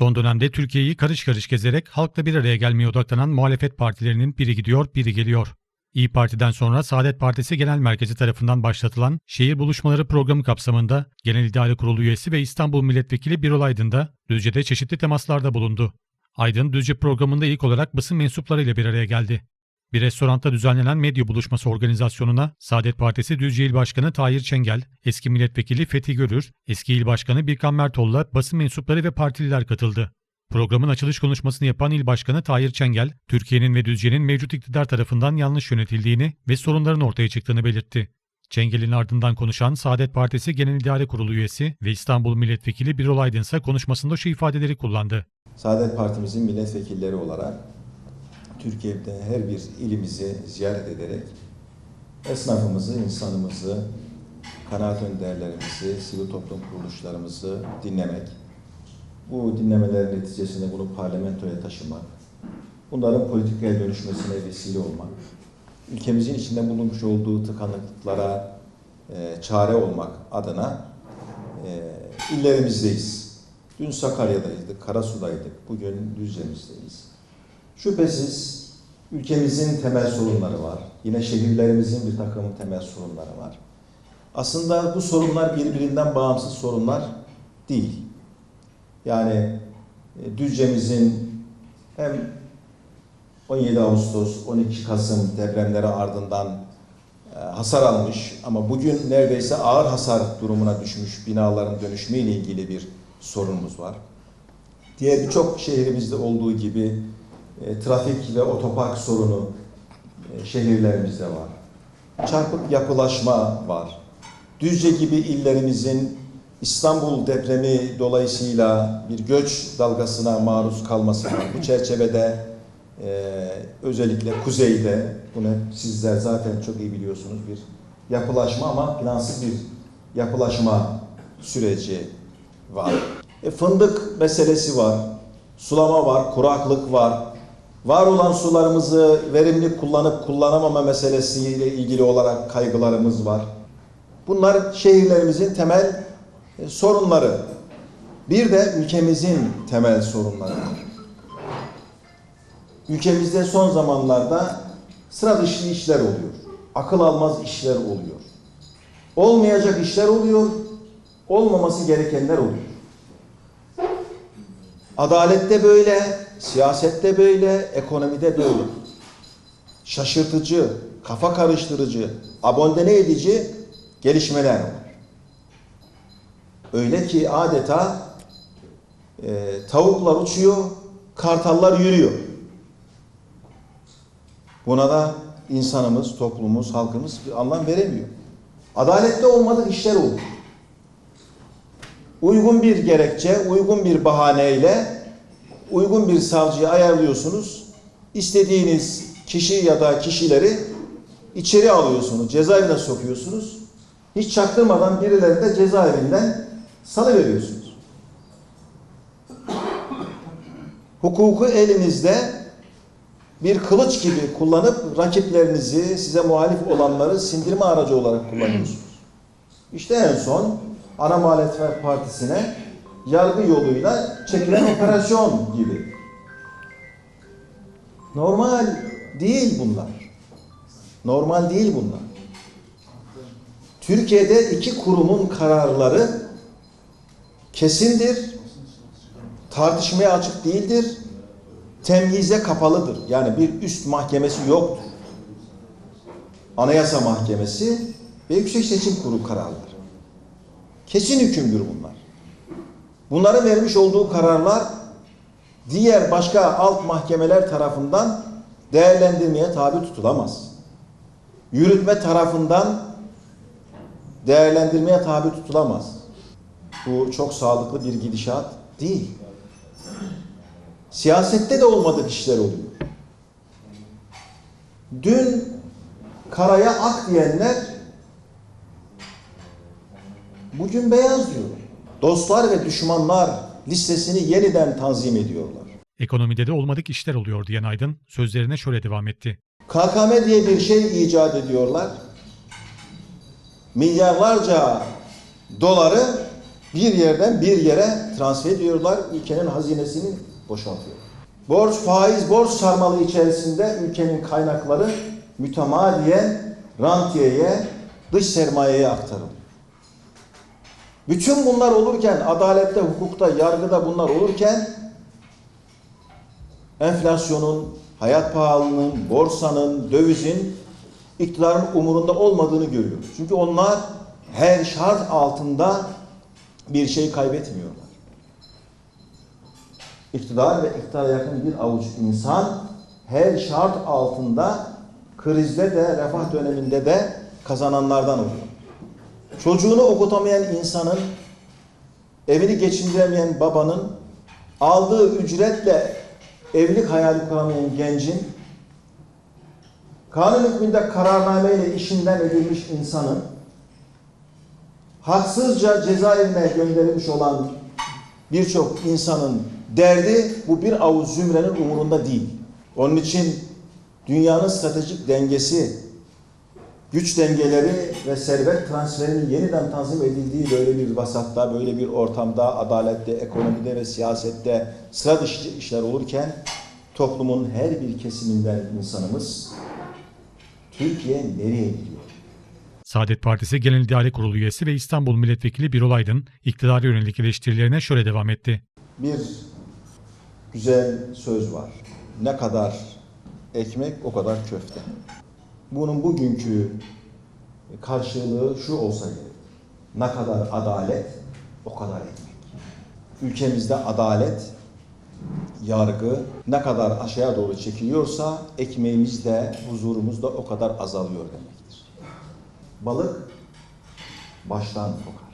Son dönemde Türkiye'yi karış karış gezerek halkla bir araya gelmeye odaklanan muhalefet partilerinin biri gidiyor, biri geliyor. İyi Parti'den sonra Saadet Partisi Genel Merkezi tarafından başlatılan Şehir Buluşmaları programı kapsamında Genel İdare Kurulu üyesi ve İstanbul Milletvekili Birol Aydın da Düzce'de çeşitli temaslarda bulundu. Aydın, Düzce programında ilk olarak basın mensuplarıyla bir araya geldi. Bir restoranda düzenlenen medya buluşması organizasyonuna Saadet Partisi Düzce İl Başkanı Tahir Çengel, eski milletvekili Fethi Görür, eski il başkanı Birkan Mertoğlu'la basın mensupları ve partililer katıldı. Programın açılış konuşmasını yapan il başkanı Tahir Çengel, Türkiye'nin ve Düzce'nin mevcut iktidar tarafından yanlış yönetildiğini ve sorunların ortaya çıktığını belirtti. Çengel'in ardından konuşan Saadet Partisi Genel İdare Kurulu üyesi ve İstanbul Milletvekili Birol Aydın ise konuşmasında şu ifadeleri kullandı. Saadet Partimizin milletvekilleri olarak Türkiye'de her bir ilimizi ziyaret ederek esnafımızı, insanımızı, kanaat önderlerimizi, sivil toplum kuruluşlarımızı dinlemek, bu dinlemelerin neticesinde bunu parlamentoya taşımak, bunların politikaya dönüşmesine vesile olmak, ülkemizin içinde bulunmuş olduğu tıkanıklıklara e, çare olmak adına e, illerimizdeyiz. Dün Sakarya'daydık, Karasu'daydık, bugün Düzce'mizdeyiz. Şüphesiz ülkemizin temel sorunları var. Yine şehirlerimizin bir takım temel sorunları var. Aslında bu sorunlar birbirinden bağımsız sorunlar değil. Yani e, Düzce'mizin hem 17 Ağustos, 12 Kasım depremleri ardından e, hasar almış ama bugün neredeyse ağır hasar durumuna düşmüş binaların dönüşümüyle ilgili bir sorunumuz var. Diğer birçok şehrimizde olduğu gibi e, trafik ve otopark sorunu e, şehirlerimizde var. Çarpık yapılaşma var. Düzce gibi illerimizin İstanbul depremi dolayısıyla bir göç dalgasına maruz kalması var. Bu çerçevede e, özellikle kuzeyde, bunu sizler zaten çok iyi biliyorsunuz bir yapılaşma ama plansız bir yapılaşma süreci var. E, fındık meselesi var, sulama var, kuraklık var. Var olan sularımızı verimli kullanıp kullanamama meselesiyle ilgili olarak kaygılarımız var. Bunlar şehirlerimizin temel e, sorunları. Bir de ülkemizin temel sorunları. Ülkemizde son zamanlarda sıra dışı işler oluyor. Akıl almaz işler oluyor. Olmayacak işler oluyor. Olmaması gerekenler oluyor. Adalette böyle, siyasette böyle, ekonomide böyle. Şaşırtıcı, kafa karıştırıcı, abondene edici gelişmeler var. Öyle ki adeta e, tavuklar uçuyor, kartallar yürüyor. Buna da insanımız, toplumumuz, halkımız bir anlam veremiyor. Adalette olmadık işler olur. Uygun bir gerekçe, uygun bir bahaneyle uygun bir savcıyı ayarlıyorsunuz. İstediğiniz kişi ya da kişileri içeri alıyorsunuz, cezaevine sokuyorsunuz. Hiç çaktırmadan birilerini de cezaevinden salıveriyorsunuz. Hukuku elinizde bir kılıç gibi kullanıp rakiplerinizi, size muhalif olanları sindirme aracı olarak kullanıyorsunuz. İşte en son ana muhalefet partisine yargı yoluyla çekilen operasyon gibi. Normal değil bunlar. Normal değil bunlar. Türkiye'de iki kurumun kararları kesindir, tartışmaya açık değildir, temyize kapalıdır. Yani bir üst mahkemesi yoktur. Anayasa Mahkemesi ve Yüksek Seçim Kurulu kararları. Kesin hükümdür bunlar. Bunların vermiş olduğu kararlar diğer başka alt mahkemeler tarafından değerlendirmeye tabi tutulamaz. Yürütme tarafından değerlendirmeye tabi tutulamaz. Bu çok sağlıklı bir gidişat değil. Siyasette de olmadık işler oluyor. Dün karaya ak diyenler bugün beyaz diyor. Dostlar ve düşmanlar listesini yeniden tanzim ediyorlar. Ekonomide de olmadık işler oluyor diyen Aydın sözlerine şöyle devam etti. KKM diye bir şey icat ediyorlar. Milyarlarca doları bir yerden bir yere transfer ediyorlar. Ülkenin hazinesini boşaltıyor. Borç, faiz, borç sarmalı içerisinde ülkenin kaynakları mütemadiyen rantiyeye, dış sermayeye aktarılıyor. Bütün bunlar olurken, adalette, hukukta, yargıda bunlar olurken enflasyonun, hayat pahalılığının, borsanın, dövizin iktidarın umurunda olmadığını görüyoruz. Çünkü onlar her şart altında bir şey kaybetmiyorlar. İktidar ve iktidara yakın bir avuç insan her şart altında krizde de refah döneminde de kazananlardan oluyor. Çocuğunu okutamayan insanın, evini geçindiremeyen babanın, aldığı ücretle evlilik hayali kuramayan gencin, kanun hükmünde kararnameyle işinden edilmiş insanın, haksızca cezaevine gönderilmiş olan birçok insanın derdi bu bir avuç zümrenin umurunda değil. Onun için dünyanın stratejik dengesi, güç dengeleri ve servet transferinin yeniden tanzim edildiği böyle bir vasatta, böyle bir ortamda, adalette, ekonomide ve siyasette sıra dışı işler olurken toplumun her bir kesiminden insanımız Türkiye nereye gidiyor? Saadet Partisi Genel İdare Kurulu üyesi ve İstanbul Milletvekili Birol Aydın, iktidara yönelik eleştirilerine şöyle devam etti. Bir güzel söz var. Ne kadar ekmek o kadar köfte. Bunun bugünkü karşılığı şu olsa gerek. Ne kadar adalet o kadar ekmek. Ülkemizde adalet, yargı ne kadar aşağıya doğru çekiliyorsa ekmeğimiz de huzurumuz da o kadar azalıyor demektir. Balık baştan kokar.